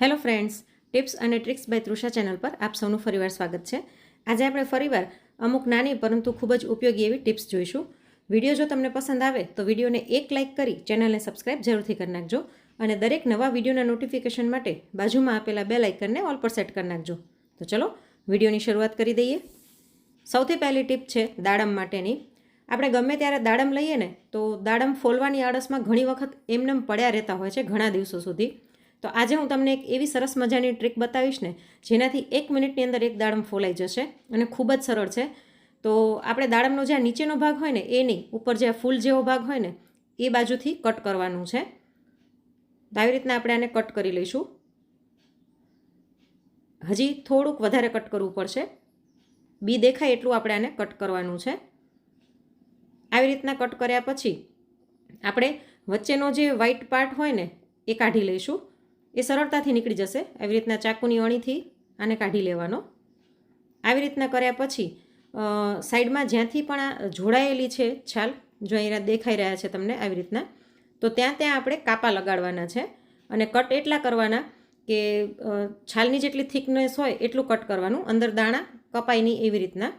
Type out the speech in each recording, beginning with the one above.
Hello friends, tips અને tricks by Trusha channel પર આપ સૌનું ફરીવાર સ્વાગત છે. આજે આપણે ફરીવાર અમુક નાની પરંતુ ખૂબ જ ઉપયોગી એવી ટિપ્સ જોઈશું. વીડિયો જો તમને પસંદ આવે તો વિડીયોને એક લાઇક કરી ચેનલને સબસ્ક્રાઇબ જરૂરથી કરી નાખજો અને દરેક નવા વિડીયોના નોટિફિકેશન માટે બાજુમાં આપેલા બે લાઇકનને ઓલ પર સેટ કરી નાખજો. તો ચલો, વિડીયોની શરૂઆત કરી દઈએ. સૌથી પહેલી ટીપ છે દાડમ માટેની. આપણે ગમે ત્યારે દાડમ લઈએ ને તો દાડમ ફોલવાની આળસમાં ઘણી વખત એમનેમ પડ્યા રહેતા હોય છે ઘણા દિવસો સુધી. તો આજે હું તમને એક એવી સરસ મજાની ટ્રીક બતાવીશ ને, જેનાથી એક મિનિટની અંદર એક દાડમ ફોલાઈ જશે અને ખૂબ જ સરળ છે. તો આપણે દાડમનો જે નીચેનો ભાગ હોય ને, એ નહીં, ઉપર જે ફૂલ જેવો ભાગ હોય ને, એ બાજુથી કટ કરવાનું છે. તો આવી રીતના આપણે આને કટ કરી લઈશું. હજી થોડુંક વધારે કટ કરવું પડશે. બી દેખાય એટલું આપણે આને કટ કરવાનું છે. આવી રીતના કટ કર્યા પછી, આપણે વચ્ચેનો જે વ્હાઈટ પાર્ટ હોય ને, એ કાઢી લઈશું. એ સરળતાથી નીકળી જશે. આવી રીતના ચાકુની અણીથી આને કાઢી લેવાનો. આવી રીતના કર્યા પછી સાઈડમાં જ્યાંથી પણ આ જોડાયેલી છે છાલ, જો અહીંયા દેખાઈ રહ્યા છે તમને આવી રીતના, તો ત્યાં ત્યાં આપણે કાપા લગાડવાના છે અને કટ એટલા કરવાના કે છાલની જેટલી થિકનેસ હોય એટલું કટ કરવાનું, અંદર દાણા કપાય નહીં એવી રીતના.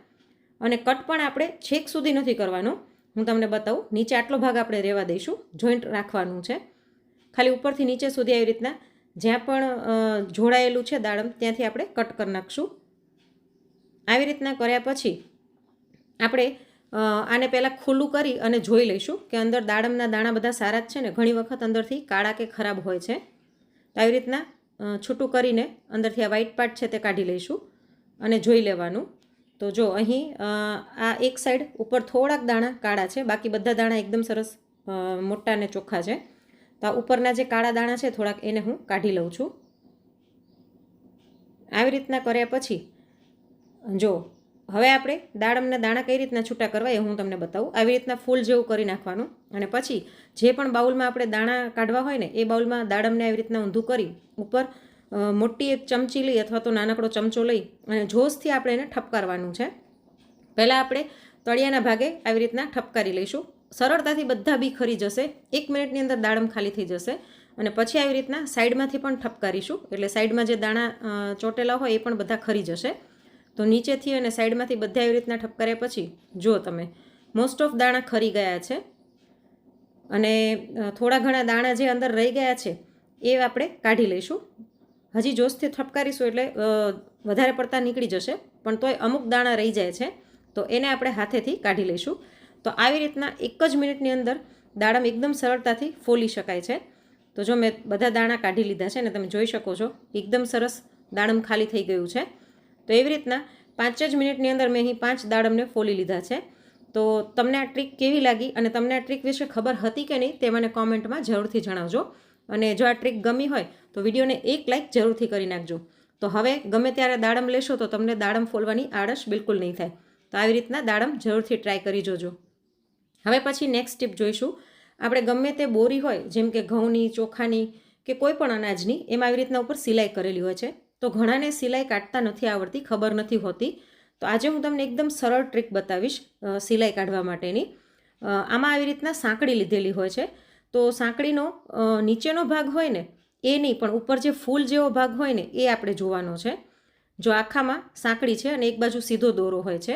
અને કટ પણ આપણે છેક સુધી નથી કરવાનો. હું તમને બતાવું, નીચે આટલો ભાગ આપણે રહેવા દઈશું, જોઈન્ટ રાખવાનું છે. ખાલી ઉપરથી નીચે સુધી આવી રીતના જ્યાં પણ જોડાયેલું છે દાડમ, ત્યાંથી આપણે કટ કરી નાખશું. આવી રીતના કર્યા પછી આપણે આને પહેલાં ખુલ્લું કરી અને જોઈ લઈશું કે અંદર દાડમના દાણા બધા સારા જ છે ને? ઘણી વખત અંદરથી કાળા કે ખરાબ હોય છે. તો આવી રીતના છૂટું કરીને અંદરથી આ વ્હાઇટ પાર્ટ છે તે કાઢી લઈશું અને જોઈ લેવાનું. તો જો અહીં આ એક સાઈડ ઉપર થોડાક દાણા કાળા છે, બાકી બધા દાણા એકદમ સરસ મોટા અને ચોખ્ખા છે. તો આ ઉપરના જે કાળા દાણા છે થોડાક એને હું કાઢી લઉં છું. આવી રીતના કર્યા પછી, જો, હવે આપણે દાડમના દાણા કઈ રીતના છૂટા કરવા એ હું તમને બતાવું. આવી રીતના ફૂલ જેવું કરી નાખવાનું અને પછી જે પણ બાઉલમાં આપણે દાણા કાઢવા હોય ને, એ બાઉલમાં દાડમને આવી રીતના ઊંધું કરી ઉપર મોટી એક ચમચી લઈ અથવા તો નાનકડો ચમચો લઈ અને જોશથી આપણે એને ઠપકારવાનું છે. પહેલાં આપણે તળિયાના ભાગે આવી રીતના ઠપકારી લઈશું. સરળતાથી બધા બી ખરી જશે. એક મિનિટની અંદર દાડમ ખાલી થઈ જશે. અને પછી આવી રીતના સાઈડમાંથી પણ ઠપકારીશું. એટલે સાઈડમાં જે દાણા ચોટેલા હોય એ પણ બધા ખરી જશે. તો નીચેથી અને સાઈડમાંથી બધા આવી રીતના ઠપકાર્યા પછી જુઓ તમે મોસ્ટ ઓફ દાણા ખરી ગયા છે. અને થોડા ઘણા દાણા જે અંદર રહી ગયા છે, એ આપણે કાઢી લઈશું. હજી જોશથી ઠપકારીશું એટલે વધારે પડતા નીકળી જશે. પણ તોય અમુક દાણા રહી જાય છે. તો એને આપણે હાથેથી કાઢી લઈશું. તો આવી રીતના એક જ મિનિટની અંદર દાડમ એકદમ સરળતાથી ફોલી શકાય છે. તો જો મેં બધા દાણા કાઢી લીધા છે ને તમે જોઈ શકો છો, એકદમ સરસ દાડમ ખાલી થઈ ગયું છે. તો એવી રીતના પાંચ જ મિનિટની અંદર મેં અહીં પાંચ દાડમને ફોલી લીધા છે. તો તમને આ ટ્રીક કેવી લાગી અને તમને આ ટ્રીક વિશે ખબર હતી કે નહીં તે મને કોમેન્ટમાં જરૂરથી જણાવજો. અને જો આ ટ્રીક ગમી હોય તો વિડીયોને એક લાઇક જરૂરથી કરી નાખજો. તો હવે ગમે ત્યારે દાડમ લેશો તો તમને દાડમ ફોલવાની આળસ બિલકુલ નહીં થાય. તો આવી રીતના દાડમ જરૂરથી ટ્રાય કરી જોજો. હવે પછી નેક્સ્ટ ટીપ જોઈશું. આપણે ગમે તે બોરી હોય, જેમ કે ઘઉંની, ચોખાની કે કોઈ પણ અનાજની, એમાં આવી રીતના ઉપર સિલાઈ કરેલી હોય છે. તો ઘણાને સિલાઈ કાઢતા નથી આવડતી, ખબર નથી હોતી. તો આજે હું તમને એકદમ સરળ ટ્રીક બતાવીશ સિલાઈ કાઢવા માટેની. આમાં આવી રીતના સાંકળી લીધેલી હોય છે. તો સાંકળીનો નીચેનો ભાગ હોય ને, એ નહીં, પણ ઉપર જે ફૂલ જેવો ભાગ હોય ને, એ આપણે જોવાનો છે. જો આખામાં સાંકળી છે અને એક બાજુ સીધો દોરો હોય છે.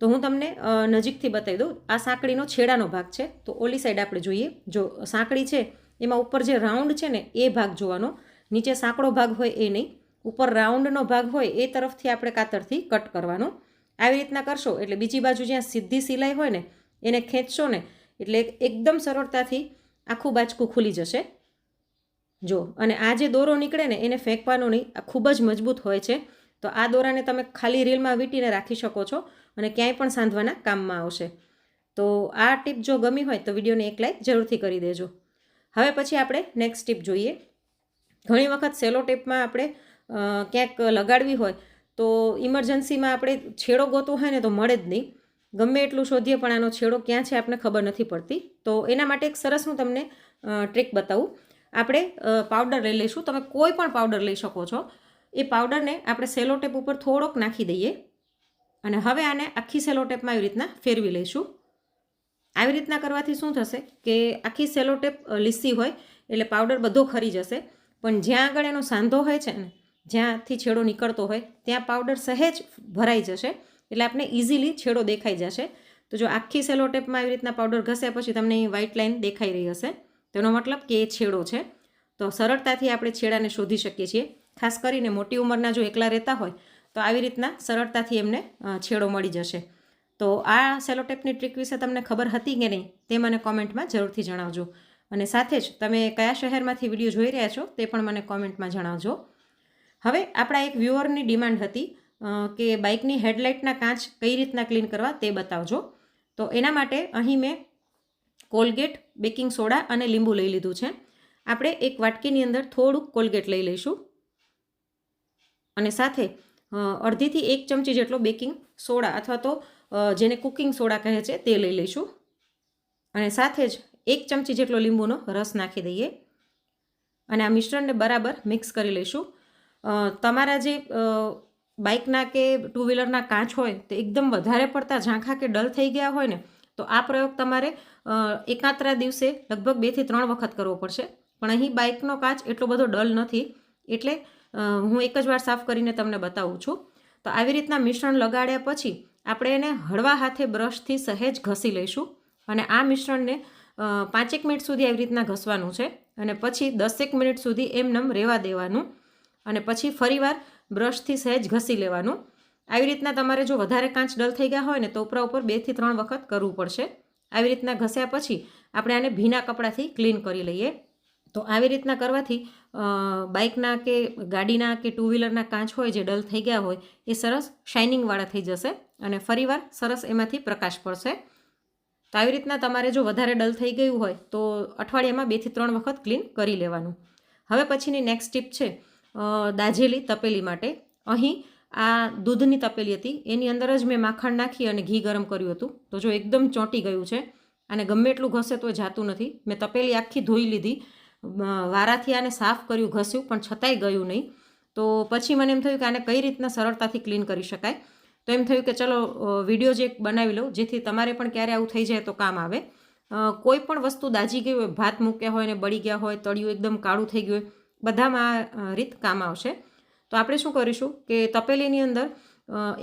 તો હું તમને નજીકથી બતાવી દઉં. આ સાંકળીનો છેડાનો ભાગ છે. તો ઓલી સાઈડ આપણે જોઈએ. જો સાંકળી છે, એમાં ઉપર જે રાઉન્ડ છે ને, એ ભાગ જોવાનો. નીચે સાંકડો ભાગ હોય એ નહીં. ઉપર રાઉન્ડનો ભાગ હોય એ તરફથી આપણે કાતરથી કટ કરવાનો. આવી રીતના કરશો. એટલે બીજી બાજુ જ્યાં સીધી સિલાઈ હોય ને, એને ખેંચશો ને, એટલે એકદમ સરળતાથી આખું બાચકું ખુલી જશે. જો, અને આ જે દોરો નીકળે ને, એને ફેંકવાનો નહીં. આ ખૂબ જ મજબૂત હોય છે. તો આ દોરાને તમે ખાલી રીલમાં વીંટીને રાખી શકો છો. અને ક્યાંય પણ સાંધવાના કામમાં આવશે. તો આ ટીપ જો ગમી હોય તો વિડીયોને એક લાઈક જરૂરથી કરી દેજો. હવે પછી આપણે નેક્સ્ટ ટીપ જોઈએ. ઘણી વખત સેલો ટેપમાં આપણે ક્યાંક લગાડવી હોય તો ઇમરજન્સીમાં આપણે છેડો ગોતવો હોય ને તો મળે જ નહીં. ગમે એટલું શોધીએ પણ આનો છેડો ક્યાં છે આપણને ખબર નથી પડતી. તો એના માટે એક સરસ હું તમને ટ્રીક બતાવું. આપણે પાવડર લઈ લઈશું. તમે કોઈ પણ પાવડર લઈ શકો છો. એ પાવડરને આપણે સેલો ટેપ ઉપર થોડોક નાખી દઈએ. અને હવે આને આખી સેલો ટેપમાં આવી રીતના ફેરવી લઈશું. આવી રીતના કરવાથી શું થશે કે આખી સેલો ટેપ લીસી હોય એટલે પાવડર બધો ખરી જશે. પણ જ્યાં આગળ એનો સાંધો હોય છે ને, જ્યાંથી છેડો નીકળતો હોય, ત્યાં પાવડર સહેજ ભરાઈ જશે. એટલે આપણે ઇઝીલી છેડો દેખાઈ જશે. તો જો આખી સેલો ટેપમાં આવી રીતના પાવડર ઘસ્યા પછી તમને વ્હાઇટ લાઇન દેખાઈ રહી હશે. તેનો મતલબ કે એ છેડો છે. તો સરળતાથી આપણે છેડાને શોધી શકીએ છીએ. ખાસ કરીને મોટી ઉંમરના જો એકલા રહેતા હોય તો આવી રીતના સરળતાથી એમને છેડો મળી જશે. તો આ સેલોટેપની ટ્રીક વિશે તમને ખબર હતી કે નહીં તે મને કોમેન્ટમાં જરૂરથી જણાવજો. અને સાથે જ તમે કયા શહેરમાંથી વીડિયો જોઈ રહ્યા છો તે પણ મને કોમેન્ટમાં જણાવજો. હવે આપણા એક વ્યુઅરની ડિમાન્ડ હતી કે બાઇકની હેડલાઇટના કાચ કઈ રીતના ક્લીન કરવા તે બતાવજો. તો એના માટે અહીં મેં કોલગેટ, બેકિંગ સોડા અને લીંબુ લઈ લીધું છે. આપણે એક વાટકીની અંદર થોડુંક કોલગેટ લઈ લઈશું. અને સાથે અડધીથી એક ચમચી જેટલો બેકિંગ સોડા અથવા તો જેને કુકિંગ સોડા કહે છે તે લઈ લઈશું. અને સાથે જ એક ચમચી જેટલો લીંબુનો રસ નાખી દઈએ. અને આ મિશ્રણને બરાબર મિક્સ કરી લઈશું. તમારા જે બાઇકના કે ટુ વ્હીલરના કાચ હોય તે એકદમ વધારે પડતા ઝાંખા કે ડલ થઈ ગયા હોય ને, તો આ પ્રયોગ તમારે એકાંતરા દિવસે લગભગ બેથી ત્રણ વખત કરવો પડશે. પણ અહીં બાઇકનો કાચ એટલો બધો ડલ નથી. એટલે હું એક જ વાર સાફ કરીને તમને બતાવું છું. તો આવી રીતના મિશ્રણ લગાડ્યા પછી આપણે એને હળવા હાથે બ્રશથી સહેજ ઘસી લઈશું અને આ મિશ્રણને પાંચેક મિનિટ સુધી આવી રીતના ઘસવાનું છે અને પછી દસેક મિનિટ સુધી એમનેમ રહેવા દેવાનું અને પછી ફરીવાર બ્રશથી સહેજ ઘસી લેવાનું. આવી રીતના તમારે જો વધારે કાંચ ડલ થઈ ગયા હોય ને તો ઉપરા ઉપર બેથી ત્રણ વખત કરવું પડશે. આવી રીતના ઘસ્યા પછી આપણે આને ભીના કપડાથી ક્લીન કરી લઈએ. તો આવી રીતના કરવાથી બાઇકના કે ગાડીના કે ટુ વ્હીલરના કાચ હોય જે ડલ થઈ ગયા હોય, એ સરસ શાઇનિંગવાળા થઈ જશે અને ફરીવાર સરસ એમાંથી પ્રકાશ પડશે. તો આવી રીતના તમારે જો વધારે ડલ થઈ ગયું હોય, તો અઠવાડિયામાં બેથી ત્રણ વખત ક્લીન કરી લેવાનું. હવે પછીની નેક્સ્ટ ટીપ છે દાજેલી તપેલી માટે. અહીં આ દૂધની તપેલી હતી, એની અંદર જ મેં માખણ નાખી અને ઘી ગરમ કર્યું હતું. તો જો એકદમ ચોંટી ગયું છે અને ગમે એટલું ઘસે તો જાતું નથી. મેં તપેલી આખી ધોઈ લીધી વારાથી આને સાફ કર્યું, ઘસ્યું, પણ છતાંય ગયું નહીં. તો પછી મને એમ થયું કે આને કઈ રીતના સરળતાથી ક્લીન કરી શકાય? તો એમ થયું કે ચલો વીડિયો જે બનાવી લઉં, જેથી તમારે પણ ક્યારે આવું થઈ જાય તો કામ આવે. કોઈ પણ વસ્તુ દાજી ગઈ હોય, ભાત મૂક્યા હોય ને બળી ગયા હોય, તળિયું એકદમ કાળું થઈ ગયું હોય, બધામાં આ રીત કામ આવશે. તો આપણે શું કરીશું કે તપેલીની અંદર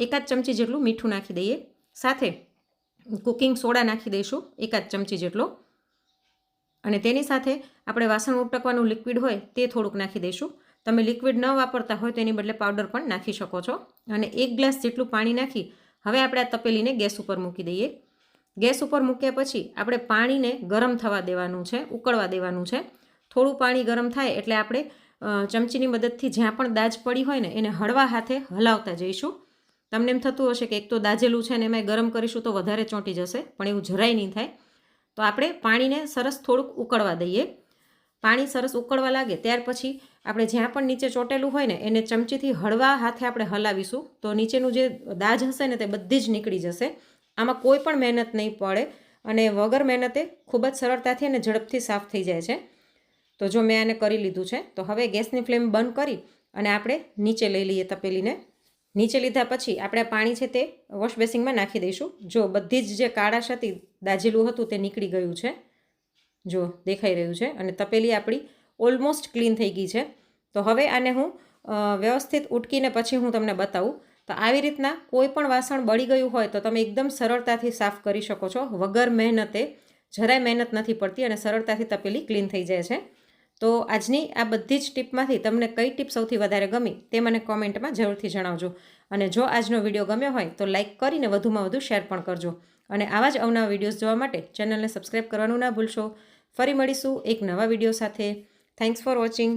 એકાદ ચમચી જેટલું મીઠું નાખી દઈએ. સાથે કુકિંગ સોડા નાખી દઈશું, એકાદ ચમચી જેટલો. અને તેની સાથે આપણે વાસણ ઉટકવાનું લિક્વિડ હોય તે થોડુંક નાખી દઈશું. તમે લિક્વિડ ન વાપરતા હોય તેની બદલે પાવડર પણ નાખી શકો છો. અને એક ગ્લાસ જેટલું પાણી નાખી હવે આપણે આ તપેલીને ગેસ ઉપર મૂકી દઈએ. ગેસ ઉપર મૂક્યા પછી આપણે પાણીને ગરમ થવા દેવાનું છે, ઉકળવા દેવાનું છે. થોડું પાણી ગરમ થાય એટલે આપણે ચમચીની મદદથી જ્યાં પણ દાજ પડી હોય ને એને હળવા હાથે હલાવતા જઈશું. તમને એમ થતું હશે કે એક તો દાજેલું છે ને એમાં ગરમ કરીશું તો વધારે ચોંટી જશે, પણ એવું જરાય નહીં થાય. તો આપણે પાણીને સરસ થોડુંક ઉકળવા દઈએ. પાણી સરસ ઉકળવા લાગે ત્યાર પછી આપણે જ્યાં પણ નીચે ચોટેલું હોય ને એને ચમચીથી હળવા હાથે આપણે હલાવીશું. તો નીચેનું જે દાજ હશે ને તે બધી જ નીકળી જશે. આમાં કોઈ પણ મહેનત નહીં પડે અને વગર મહેનતે ખૂબ જ સરળતાથી અને ઝડપથી સાફ થઈ જાય છે. તો જો મેં આને કરી લીધું છે, તો હવે ગેસની ફ્લેમ બંધ કરી અને આપણે નીચે લઈ લઈએ તપેલીને. નીચે લીધા પછી આપણે પાણી છે તે વોશ બેસિંગમાં નાખી દઈશું. જો બધી જ જે કાળાશ હતી દાજેલું હતું તે નીકળી ગયું છે. જો દેખાઈ રહ્યું છે અને તપેલી આપણી ઓલમોસ્ટ ક્લીન થઈ ગઈ છે. તો હવે આને હું વ્યવસ્થિત ઉટકીને પછી હું તમને બતાવું. તો આવી રીતના કોઈ પણ વાસણ બળી ગયું હોય તો તમે એકદમ સરળતાથી સાફ કરી શકો છો. વગર મહેનતે, જરાય મહેનત નથી પડતી અને સરળતાથી તપેલી ક્લીન થઈ જાય છે. તો આજની આ બધી જ ટીપમાંથી તમને કઈ ટીપ સૌથી વધારે ગમી તે મને કોમેન્ટમાં જરૂરથી જણાવજો. અને જો આજનો વીડિયો ગમ્યો હોય તો લાઇક કરીને વધુમાં વધુ શેર પણ કરજો. અને આવા જ અવનવા વિડીયોઝ જોવા માટે ચેનલને સબસ્ક્રાઈબ કરવાનું ના ભૂલશો. ફરી મળીશું એક નવા વીડિયો સાથે. Thanks for watching